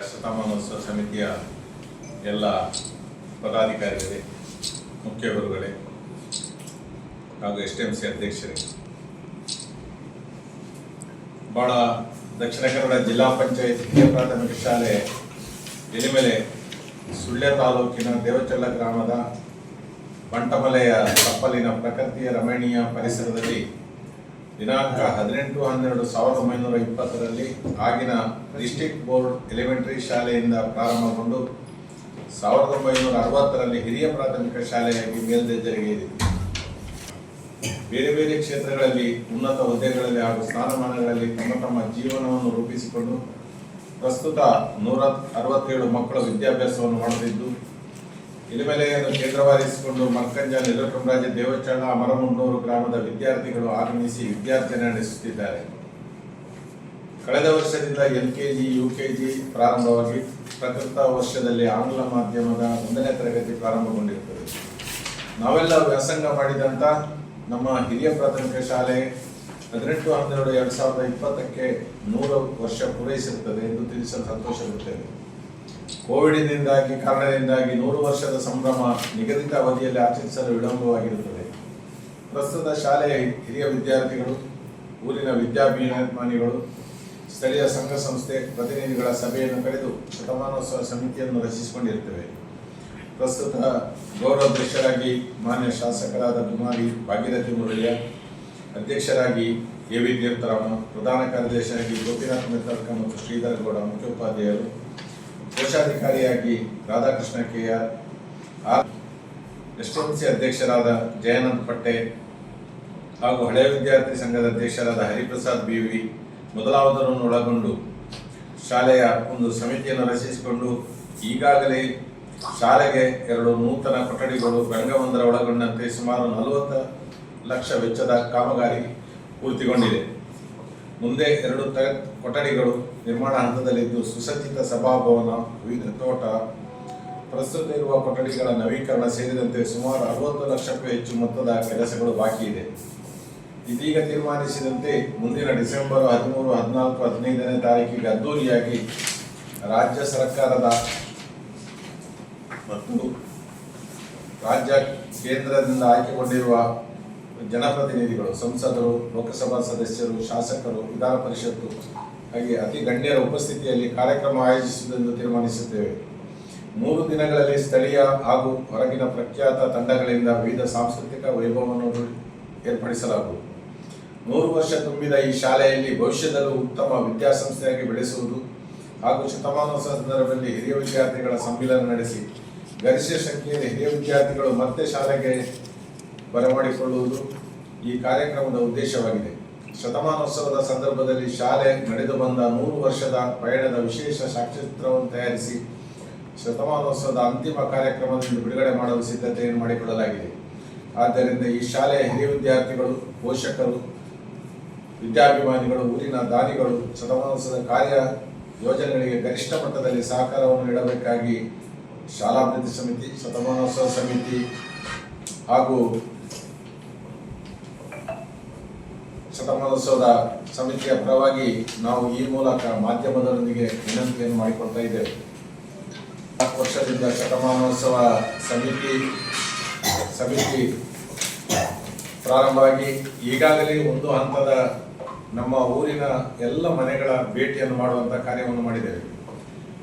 ಶತಮಾನೋತ್ಸವ ಸಮಿತಿಯ ಎಲ್ಲ ಪದಾಧಿಕಾರಿಗಳೇ, ಮುಖ್ಯ ಗುರುಗಳೇ, ಹಾಗೂ ಎಸ್ ಟಿ ಎಂ ಸಿ ಅಧ್ಯಕ್ಷರೇ. ಭಾಳ ದಕ್ಷಿಣ ಕನ್ನಡ ಜಿಲ್ಲಾ ಪಂಚಾಯತ್ ಹಿರಿಯ ಪ್ರಾಥಮಿಕ ಶಾಲೆ ಎಲಿಮೆಲೆ ಸುಳ್ಯ ತಾಲೂಕಿನ ದೇವಚಲ್ಲ ಗ್ರಾಮದ ಬಂಟಮಲೆಯ ತಪ್ಪಲಿನ ಪ್ರಕೃತಿಯ ರಮಣೀಯ ಪರಿಸರದಲ್ಲಿ ದಿನಾಂಕ ಹದಿನೆಂಟು ಹನ್ನೆರಡು ಸಾವಿರದ ಒಂಬೈನೂರ ಇಪ್ಪತ್ತರಲ್ಲಿ ಆಗಿನ ಡಿಸ್ಟಿಕ್ ಬೋರ್ಡ್ ಎಲಿಮೆಂಟರಿ ಶಾಲೆಯಿಂದ ಪ್ರಾರಂಭಗೊಂಡು ಸಾವಿರದ ಒಂಬೈನೂರ ಅರವತ್ತರಲ್ಲಿ ಹಿರಿಯ ಪ್ರಾಥಮಿಕ ಶಾಲೆಯಾಗಿ ಮೇಲ್ದರ್ಜೆಗೇರಿದೆ ಬೇರೆ ಬೇರೆ ಕ್ಷೇತ್ರಗಳಲ್ಲಿ, ಉನ್ನತ ಹುದ್ದೆಗಳಲ್ಲಿ ಹಾಗೂ ಸ್ಥಾನಮಾನಗಳಲ್ಲಿ ತಮ್ಮ ತಮ್ಮ ಜೀವನವನ್ನು ರೂಪಿಸಿಕೊಂಡು ಪ್ರಸ್ತುತ ನೂರ ಅರವತ್ತೇಳು ಮಕ್ಕಳ ವಿದ್ಯಾಭ್ಯಾಸವನ್ನು ಮಾಡುತ್ತಿದ್ದು ಇಲಿಮೆಲೆಯನ್ನು ಕೇಂದ್ರವಾಗಿಸಿಕೊಂಡು ಮಕ್ಕಂಜ ನಿಲಕಂರಾಜ ದೇವಚಳ್ಳ ಮರಮುಂಡೂರು ಗ್ರಾಮದ ವಿದ್ಯಾರ್ಥಿಗಳು ಆಗಮಿಸಿ ವಿದ್ಯಾರ್ಥಿನಿ ನಡೆಸುತ್ತಿದ್ದಾರೆ. ಕಳೆದ ವರ್ಷದಿಂದ L K G U K G ಪ್ರಾರಂಭವಾಗಿ ಪ್ರಕೃತ ವರ್ಷದಲ್ಲಿ ಆಂಗ್ಲ ಮಾಧ್ಯಮದ ಒಂದನೇ ತರಗತಿ ಪ್ರಾರಂಭಗೊಂಡಿರುತ್ತದೆ. ನಾವೆಲ್ಲ ವ್ಯಾಸಂಗ ಮಾಡಿದಂಥ ನಮ್ಮ ಹಿರಿಯ ಪ್ರಾಥಮಿಕ ಶಾಲೆ ಹದಿನೆಂಟು, ಹನ್ನೆರಡು, ಎರಡು ಸಾವಿರದ ಇಪ್ಪತ್ತಕ್ಕೆ ನೂರು ವರ್ಷ ಪೂರೈಸಿರುತ್ತದೆ ಎಂದು ತಿಳಿಸಲು ಸಂತೋಷವಿರುತ್ತೇವೆ ಕೋವಿಡ್ನಿಂದಾಗಿ, ಕಾರಣದಿಂದಾಗಿ ನೂರು ವರ್ಷದ ಸಂಭ್ರಮ ನಿಗದಿತ ಅವಧಿಯಲ್ಲಿ ಆಚರಿಸಲು ವಿಳಂಬವಾಗಿರುತ್ತದೆ. ಪ್ರಸ್ತುತ ಶಾಲೆಯ ಹಿರಿಯ ವಿದ್ಯಾರ್ಥಿಗಳು, ಊರಿನ ವಿದ್ಯಾಭಿಮಾನಿಗಳು, ಸ್ಥಳೀಯ ಸಂಘ ಸಂಸ್ಥೆ ಪ್ರತಿನಿಧಿಗಳ ಸಭೆಯನ್ನು ಕರೆದು ಶತಮಾನೋತ್ಸವ ಸಮಿತಿಯನ್ನು ರಚಿಸಿಕೊಂಡಿರುತ್ತೇವೆ. ಪ್ರಸ್ತುತ ಗೌರವಾಧ್ಯಕ್ಷರಾಗಿ ಮಾನ್ಯ ಶಾಸಕರಾದ ಕುಮಾರಿ ಭಾಗೀರಥಿ ಮುರಳಿಯ, ಅಧ್ಯಕ್ಷರಾಗಿ ಎ ವಿ ತೀರ್ಥರಾಮ ಪ್ರಧಾನ ಕಾರ್ಯದರ್ಶಿಯಾಗಿ ಗೋಪಿನಾಥ್ ಮೆತ್ತರ್ಕ ಮತ್ತು ಶ್ರೀಧರ್ ಗೌಡ ಮುಖ್ಯೋಪಾಧ್ಯಾಯರು ಕೋಶಾಧಿಕಾರಿಯಾಗಿ ರಾಧಾಕೃಷ್ಣ ಕೆ ಆರ್ ಅಧ್ಯಕ್ಷರಾದ ಜಯಾನಂದ್ ಪಟ್ಟೆ ಹಾಗೂ ಹಳೆಯ ವಿದ್ಯಾರ್ಥಿ ಸಂಘದ ಅಧ್ಯಕ್ಷರಾದ ಹರಿಪ್ರಸಾದ್ ಬಿವಿ ಮೊದಲಾದರನ್ನು ಒಳಗೊಂಡು ಶಾಲೆಯ ಒಂದು ಸಮಿತಿಯನ್ನು ರಚಿಸಿಕೊಂಡು ಈಗಾಗಲೇ ಶಾಲೆಗೆ ಎರಡು ನೂತನ ಕೊಠಡಿಗಳು ರಂಗವೊಂದರ ಒಳಗೊಂಡಂತೆ ಸುಮಾರು ನಲವತ್ತು ಲಕ್ಷ ವೆಚ್ಚದ ಕಾಮಗಾರಿ ಪೂರ್ತಿಗೊಂಡಿದೆ. ಮುಂದೆ ಎರಡು ತ ಕೊಠಡಿಗಳು ನಿರ್ಮಾಣ ಹಂತದಲ್ಲಿದ್ದು ಸುಸಜ್ಜಿತ ಸಭಾಭವನ, ವಿವಿಧ ತೋಟ, ಪ್ರಸ್ತುತ ಇರುವ ಕೊಠಡಿಗಳ ನವೀಕರಣ ಸೇರಿದಂತೆ ಸುಮಾರು ಅರವತ್ತು ಲಕ್ಷಕ್ಕೂ ಹೆಚ್ಚು ಮೊತ್ತದ ಕೆಲಸಗಳು ಬಾಕಿ ಇದೆ. ಇದೀಗ ತೀರ್ಮಾನಿಸಿದಂತೆ ಮುಂದಿನ ಡಿಸೆಂಬರ್ ಹದಿಮೂರು, ಹದಿನಾಲ್ಕು, ಹದಿನೈದನೇ ತಾರೀಕಿಗೆ ಅದ್ದೂರಿಯಾಗಿ ರಾಜ್ಯ ಸರ್ಕಾರದ ಮತ್ತು ರಾಜ್ಯ ಕೇಂದ್ರದಿಂದ ಆಯ್ಕೆಗೊಂಡಿರುವ ಜನಪ್ರತಿನಿಧಿಗಳು, ಸಂಸದರು, ಲೋಕಸಭಾ ಸದಸ್ಯರು, ಶಾಸಕರು, ವಿಧಾನ ಪರಿಷತ್ತು ಹಾಗೆ ಅತಿ ಗಣ್ಯರ ಉಪಸ್ಥಿತಿಯಲ್ಲಿ ಕಾರ್ಯಕ್ರಮ ಆಯೋಜಿಸುವುದನ್ನು ತೀರ್ಮಾನಿಸುತ್ತೇವೆ. ಮೂರು ದಿನಗಳಲ್ಲಿ ಸ್ಥಳೀಯ ಹಾಗೂ ಹೊರಗಿನ ಪ್ರಖ್ಯಾತ ತಂಡಗಳಿಂದ ವಿವಿಧ ಸಾಂಸ್ಕೃತಿಕ ವೈಭವವನ್ನು ಏರ್ಪಡಿಸಲಾಗುವುದು. ನೂರು ವರ್ಷ ತುಂಬಿದ ಈ ಶಾಲೆಯಲ್ಲಿ ಭವಿಷ್ಯದಲ್ಲೂ ಉತ್ತಮ ವಿದ್ಯಾಸಂಸ್ಥೆಯಾಗಿ ಬೆಳೆಸುವುದು ಹಾಗೂ ಶತಮಾನೋತ್ಸವ ಸಂದರ್ಭದಲ್ಲಿ ಹಿರಿಯ ವಿದ್ಯಾರ್ಥಿಗಳ ಸಮ್ಮಿಲನ ನಡೆಸಿ ಗರಿಷ್ಠ ಸಂಖ್ಯೆಯಲ್ಲಿ ಹಿರಿಯ ವಿದ್ಯಾರ್ಥಿಗಳು ಮತ್ತೆ ಶಾಲೆಗೆ ಬರಮಾಡಿಕೊಳ್ಳುವುದು ಈ ಕಾರ್ಯಕ್ರಮದ ಉದ್ದೇಶವಾಗಿದೆ. ಶತಮಾನೋತ್ಸವದ ಸಂದರ್ಭದಲ್ಲಿ ಶಾಲೆ ನಡೆದು ಬಂದ ನೂರು ವರ್ಷದ ಪಯಣದ ವಿಶೇಷ ಸಾಕ್ಷ್ಯಚಿತ್ರವನ್ನು ತಯಾರಿಸಿ ಶತಮಾನೋತ್ಸವದ ಅಂತಿಮ ಕಾರ್ಯಕ್ರಮದಲ್ಲಿ ಬಿಡುಗಡೆ ಮಾಡಲು ಸಿದ್ಧತೆಯನ್ನು ಮಾಡಿಕೊಳ್ಳಲಾಗಿದೆ. ಆದ್ದರಿಂದ ಈ ಶಾಲೆಯ ಹಿರಿಯ ವಿದ್ಯಾರ್ಥಿಗಳು, ಪೋಷಕರು, ವಿದ್ಯಾಭಿಮಾನಿಗಳು, ಊರಿನ ದಾನಿಗಳು ಶತಮಾನೋತ್ಸವದ ಕಾರ್ಯ ಯೋಜನೆಗಳಿಗೆ ಗರಿಷ್ಠ ಮಟ್ಟದಲ್ಲಿ ಸಹಕಾರವನ್ನು ನೀಡಬೇಕಾಗಿ ಶಾಲಾಭಿವೃದ್ಧಿ ಸಮಿತಿ, ಶತಮಾನೋತ್ಸವ ಸಮಿತಿ ಹಾಗೂ ಶತಮಾನೋತ್ಸವದ ಸಮಿತಿಯ ಪರವಾಗಿ ನಾವು ಈ ಮೂಲಕ ಮಾಧ್ಯಮದೊಂದಿಗೆ ವಿನಂತಿಯನ್ನು ಮಾಡಿಕೊಳ್ತಾ ಇದ್ದೇವೆ. ನಾಲ್ಕು ವರ್ಷದಿಂದ ಶತಮಾನೋತ್ಸವ ಸಮಿತಿ ಸಮಿತಿ ಪ್ರಾರಂಭವಾಗಿ ಈಗಾಗಲೇ ಒಂದು ಹಂತದ ನಮ್ಮ ಊರಿನ ಎಲ್ಲ ಮನೆಗಳ ಭೇಟಿಯನ್ನು ಮಾಡುವಂಥ ಕಾರ್ಯವನ್ನು ಮಾಡಿದ್ದೇವೆ.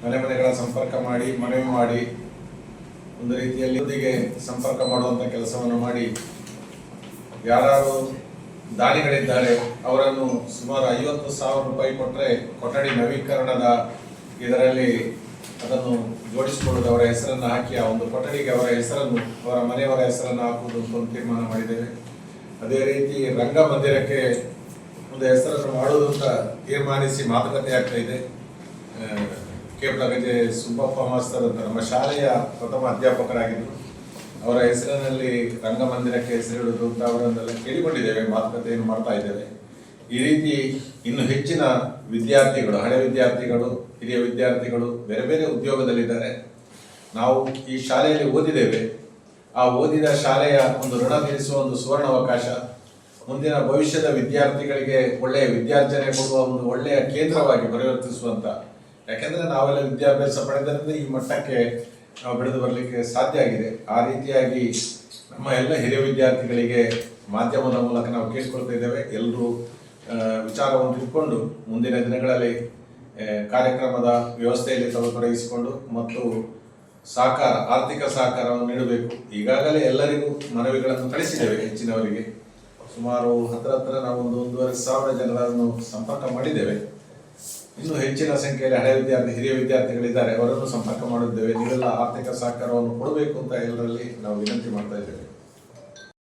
ಮನೆ ಮನೆಗಳ ಸಂಪರ್ಕ ಮಾಡಿ, ಮನವಿ ಮಾಡಿ, ಒಂದು ರೀತಿಯಲ್ಲಿ ಸಂಪರ್ಕ ಮಾಡುವಂಥ ಕೆಲಸವನ್ನು ಮಾಡಿ ಯಾರು ದಾನಿಗಳಿದ್ದಾರೆ ಅವರನ್ನು ಸುಮಾರು ಐವತ್ತು ಸಾವಿರ ರೂಪಾಯಿ ಕೊಟ್ಟರೆ ಕೊಠಡಿ ನವೀಕರಣದ ಇದರಲ್ಲಿ ಅದನ್ನು ಜೋಡಿಸಿಕೊಳ್ಳುವುದು ಅವರ ಹೆಸರನ್ನು ಹಾಕಿ ಆ ಒಂದು ಕೊಠಡಿಗೆ ಅವರ ಹೆಸರನ್ನು ಅವರ ಮನೆಯವರ ಹೆಸರನ್ನು ಹಾಕುವುದು ಅಂತ ಒಂದು ತೀರ್ಮಾನ ಮಾಡಿದ್ದೇವೆ. ಅದೇ ರೀತಿ ರಂಗಮಂದಿರಕ್ಕೆ ಒಂದು ಹೆಸರನ್ನು ಮಾಡುವುದು ಅಂತ ತೀರ್ಮಾನಿಸಿ ಮಾತುಕತೆ ಆಗ್ತಾ ಇದೆ. ಆ, ಕೇಪ್ಲಗಜೆ ಸುಬ್ಬಪ್ಪ ಮಾಸ್ತರ್ ಅಂತ ನಮ್ಮ ಶಾಲೆಯ ಪ್ರಥಮ ಅಧ್ಯಾಪಕರಾಗಿದ್ದರು. ಅವರ ಹೆಸರಿನಲ್ಲಿ ರಂಗಮಂದಿರಕ್ಕೆ ಹೆಸರಿಡುವುದು ಅಂತ ಅವರನ್ನೆಲ್ಲ ಕೇಳಿಕೊಂಡಿದ್ದೇವೆ, ಮಾತುಕತೆಯನ್ನು ಮಾಡ್ತಾ ಇದ್ದೇವೆ. ಈ ರೀತಿ ಇನ್ನು ಹೆಚ್ಚಿನ ವಿದ್ಯಾರ್ಥಿಗಳು, ಹಳೆ ವಿದ್ಯಾರ್ಥಿಗಳು, ಹಿರಿಯ ವಿದ್ಯಾರ್ಥಿಗಳು ಬೇರೆ ಬೇರೆ ಉದ್ಯೋಗದಲ್ಲಿದ್ದಾರೆ. ನಾವು ಈ ಶಾಲೆಯಲ್ಲಿ ಓದಿದ್ದೇವೆ. ಆ ಓದಿದ ಶಾಲೆಯ ಒಂದು ಋಣ ತೀರಿಸುವ ಒಂದು ಸುವರ್ಣ ಅವಕಾಶ ಮುಂದಿನ ಭವಿಷ್ಯದ ವಿದ್ಯಾರ್ಥಿಗಳಿಗೆ ಒಳ್ಳೆಯ ವಿದ್ಯಾರ್ಜನೆ ಕೊಡುವ ಒಂದು ಒಳ್ಳೆಯ ಕೇಂದ್ರವಾಗಿ ಪರಿವರ್ತಿಸುವಂತ. ಯಾಕೆಂದ್ರೆ ನಾವೆಲ್ಲ ವಿದ್ಯಾಭ್ಯಾಸ ಪಡೆದರಿಂದ ಈ ಮಟ್ಟಕ್ಕೆ ನಾವು ಬೆಳೆದು ಬರಲಿಕ್ಕೆ ಸಾಧ್ಯ ಆಗಿದೆ. ಆ ರೀತಿಯಾಗಿ ನಮ್ಮ ಎಲ್ಲ ಹಿರಿಯ ವಿದ್ಯಾರ್ಥಿಗಳಿಗೆ ಮಾಧ್ಯಮದ ಮೂಲಕ ನಾವು ಕೇಳಿಸ್ಕೊಳ್ತಾ ಇದ್ದೇವೆ. ಎಲ್ಲರೂ ವಿಚಾರವನ್ನು ತಿಳ್ಕೊಂಡು ಮುಂದಿನ ದಿನಗಳಲ್ಲಿ ಕಾರ್ಯಕ್ರಮದ ವ್ಯವಸ್ಥೆಯಲ್ಲಿ ತೊಡಗಿಸಿಕೊಂಡು ಮತ್ತು ಸಹಕಾರ, ಆರ್ಥಿಕ ಸಹಕಾರವನ್ನು ನೀಡಬೇಕು. ಈಗಾಗಲೇ ಎಲ್ಲರಿಗೂ ಮನವಿಗಳನ್ನು ಕಳಿಸಿದ್ದೇವೆ ಹೆಚ್ಚಿನವರಿಗೆ. ಸುಮಾರು ಹತ್ರ ಹತ್ರ ನಾವು ಒಂದು ಒಂದೂವರೆ ಸಾವಿರ ಜನರನ್ನು ಸಂಪರ್ಕ ಮಾಡಿದ್ದೇವೆ. ಇನ್ನು ಹೆಚ್ಚಿನ ಸಂಖ್ಯೆಯಲ್ಲಿ ಹಳೆಯ ವಿದ್ಯಾರ್ಥಿ, ಹಿರಿಯ ವಿದ್ಯಾರ್ಥಿಗಳಿದ್ದಾರೆ. ಅವರನ್ನು ಸಂಪರ್ಕ ಮಾಡಿದ್ದೇವೆ. ನೀವೆಲ್ಲ ಆರ್ಥಿಕ ಸಹಕಾರವನ್ನು ಕೊಡಬೇಕು ಅಂತ ಎಲ್ಲರಲ್ಲಿ ನಾವು ವಿನಂತಿ ಮಾಡ್ತಾ ಇದ್ದೇವೆ.